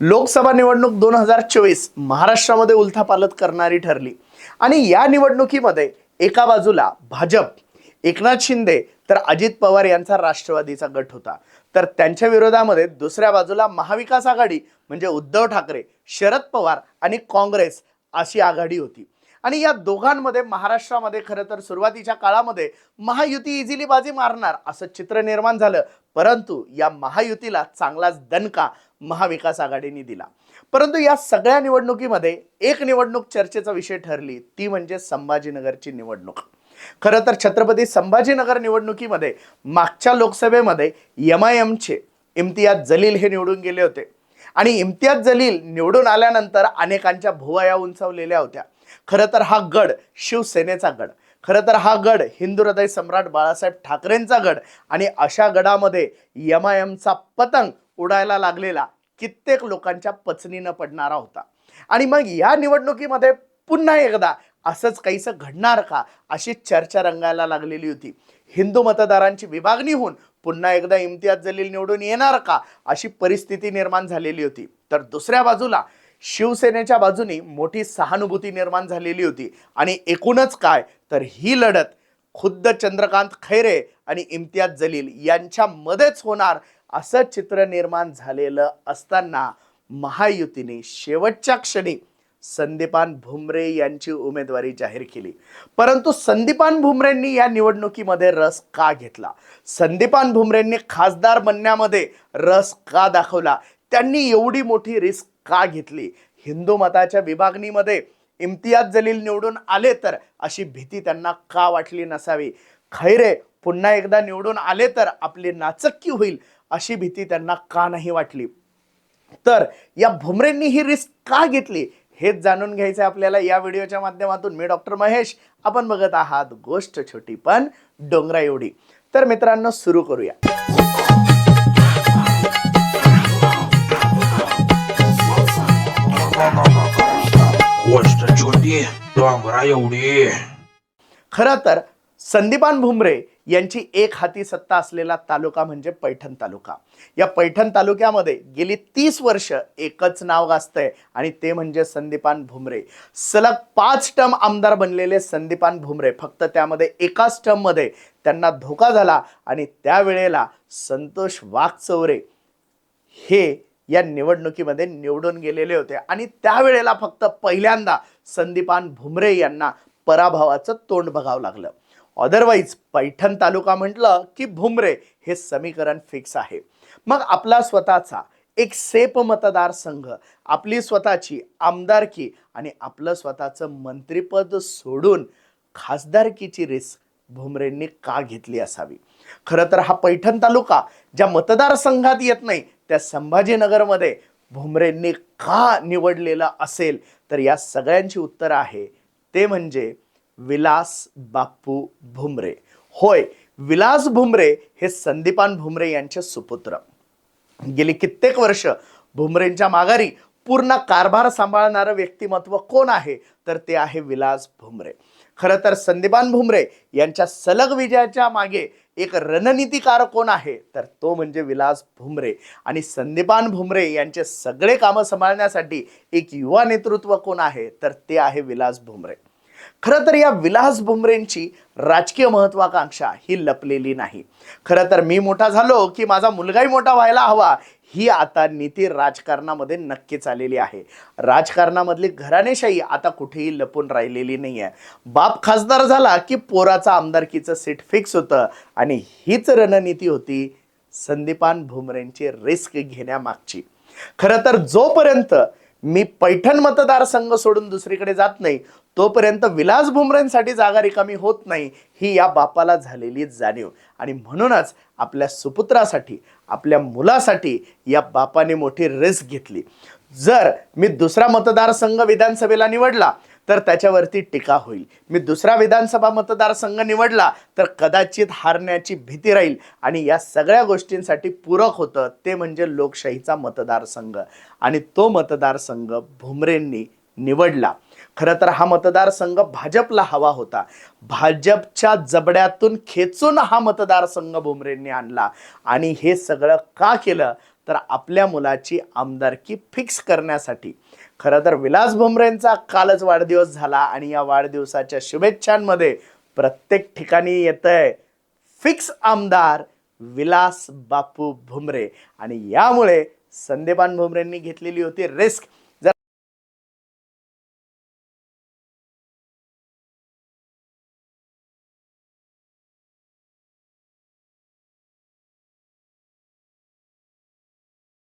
लोकसभा निवडणूक दोन हजार चोवीस महाराष्ट्रामध्ये उलथापालत करणारी ठरली. आणि या निवडणुकीमध्ये एका बाजूला भाजप एकनाथ शिंदे तर अजित पवार यांचा राष्ट्रवादीचा गट होता. तर त्यांच्या विरोधामध्ये दुसऱ्या बाजूला महाविकास आघाडी म्हणजे उद्धव ठाकरे शरद पवार आणि काँग्रेस अशी आघाडी होती. आणि या दोघांमध्ये महाराष्ट्रामध्ये खरं तर सुरुवातीच्या काळामध्ये महायुती इझिली बाजी मारणार असं चित्र निर्माण झालं. परंतु या महायुतीला चांगलाच दणका महाविकास आघाडीने दिला. परंतु या सगळ्या निवडणुकीमध्ये एक निवडणूक चर्चेचा विषय ठरली ती म्हणजे संभाजीनगरची निवडणूक. खरं तर छत्रपती संभाजीनगर निवडणुकीमध्ये मागच्या लोकसभेमध्ये एम आय एमचे इम्तियाज जलील हे निवडून गेले होते. आणि इम्तियाज जलील निवडून आल्यानंतर अनेकांच्या भुवया उंचावलेल्या होत्या. खरं तर हा गड शिवसेनेचा गड. खरं तर हा गड हिंदू हृदय सम्राट बाळासाहेब ठाकरेंचा गड आणि अशा गडामध्ये यमायमचा आय पतंग उडायला लागलेला कित्येक लोकांच्या पचनीनं पडणारा होता. आणि मग या निवडणुकीमध्ये पुन्हा एकदा असंच काहीसं घडणार का अशी चर्चा रंगायला लागलेली होती. हिंदू मतदारांची विभागणी होऊन पुन्हा एकदा इम्तियाज जलील निवडून येणार का अशी परिस्थिती निर्माण झालेली होती. तर दुसऱ्या बाजूला शिवसेनेच्या बाजूनी मोठी सहानुभूती निर्माण झालेली होती. आणि एकूणच काय? तर ही लढत खुद्द चंद्रकांत खैरे आणि इम्तियाज जलील यांच्यामध्येच होणार असं चित्र निर्माण झालेलं असताना महायुतीने शेवटच्या क्षणी संदीपान भुमरे यांची उमेदवारी जाहीर केली. परंतु संदीपान भुमरेंनी या निवडणुकीमध्ये रस का घेतला? संदीपान भुमरेंनी खासदार बनण्यामध्ये रस का दाखवला? त्यांनी एवढी मोठी रिस्क का घेतली? हिंदू मताच्या विभागणीमध्ये इम्तियाज जलील निवडून आले तर अशी भीती त्यांना का वाटली नसावी? खैरे पुन्हा एकदा निवडून आले तर आपली नाचक्की होईल अशी भीती त्यांना का नाही वाटली? तर या भुमरेंनी ही रिस्क का घेतली? हेच जाणून घ्यायचं आहे आपल्याला या व्हिडिओच्या माध्यमातून. मी डॉक्टर महेश. आपण बघत आहात गोष्ट छोटी पण डोंगरा एवढी तर मित्रांनो सुरू करूया. डोंगरा एवढी. खरं तर संदीपान भुमरे यांची एक हाती सत्ता असलेला तालुका म्हणजे पैठण तालुका. या पैठण तालुक्यामध्ये गेली तीस वर्ष एकच नाव गाजतंय आणि ते म्हणजे संदीपान भुमरे. सलग पाच टर्म आमदार बनलेले संदीपान भुमरे. फक्त त्यामध्ये एकाच टर्ममध्ये त्यांना धोका झाला आणि त्यावेळेला संतोष वाघचौरे हे या निवडणुकीमध्ये निवडून गेलेले होते. आणि त्यावेळेला फक्त पहिल्यांदा संदीपान भुमरे यांना पराभवाचं तोंड बघावं लागलं. अदरवाईज पैठण तालुका म्हटलं की भुमरे हे समीकरण फिक्स आहे. मग आपला स्वतःचा एक सेप मतदारसंघ आपली स्वतःची आमदारकी आणि आपलं स्वतःचं मंत्रिपद सोडून खासदारकीची रिस्क भुमरेंनी का घेतली असावी? खरं तर हा पैठण तालुका ज्या मतदारसंघात येत नाही त्या संभाजीनगरमध्ये भुमरेंनी का निवडलेला असेल? तर या सगळ्यांची उत्तरं आहे ते म्हणजे विलास बाप्पू भुमरे. होय विलास भुमरे हे संदीपान भुमरे यांचे सुपुत्र. गेली कित्येक वर्ष भुमरेंच्या माघारी पूर्ण कारभार सांभाळणारं व्यक्तिमत्व कोण आहे? तर ते आहे विलास भुमरे. खरं तर संदीपान भुमरे यांच्या सलग विजयाच्या मागे एक रणनीतिकार कोण आहे? तर तो म्हणजे विलास भुमरे. आणि संदीपान भुमरे यांचे सगळे कामं सांभाळण्यासाठी एक युवा नेतृत्व कोण आहे? तर ते आहे विलास भुमरे. खरं तर या विलास भुमरेंची राजकीय महत्वाकांक्षा ही लपलेली नाही. खरं तर मी मोठा झालो की माझा मुलगाही मोठा व्हायला हवा ही आता नीती राजकारणामध्ये नक्कीच आलेली आहे. राजकारणामधली घराणेशाही आता कुठेही लपून राहिलेली नाही आहे बाप खासदार झाला की पोराचा आमदारकीचं सीट फिक्स होतं आणि हीच रणनीती होती संदीपान भुमरेंची रिस्क घेण्यामागची. खरं तर जोपर्यंत मी पैठण मतदारसंघ सोडून दुसरीकडे जात नाही तोपर्यंत विलास भुमरेंसाठी जागा रिकामी होत नाही ही या बापाला झालेली जाणीव. आणि म्हणूनच आपल्या सुपुत्रासाठी आपल्या मुलासाठी या बापाने मोठी रिस्क घेतली. जर मी दुसरा मतदारसंघ विधानसभेला निवडला तर त्याच्यावरती टीका होईल. मी दुसरा विधानसभा मतदारसंघ निवडला तर कदाचित हारण्याची भीती राहील. आणि या सगळ्या गोष्टींसाठी पूरक होतं ते म्हणजे लोकशाहीचा मतदारसंघ. आणि तो मतदारसंघ भुमरेंनी निवडला. खरं तर हा मतदारसंघ भाजपला हवा होता. भाजपच्या जबड्यातून खेचून हा मतदारसंघ भुमरेंनी आणला. आणि हे सगळं का केलं? तर आपल्या मुलाची आमदारकी फिक्स करण्यासाठी. खरं तर विलास भुमरेंचा कालच वाढदिवस झाला आणि या वाढदिवसाच्या शुभेच्छांमध्ये प्रत्येक ठिकाणी येतंय फिक्स आमदार विलास बापू भुमरे आणि यामुळे संदीपान भुमरेंनी घेतलेली होती रिस्क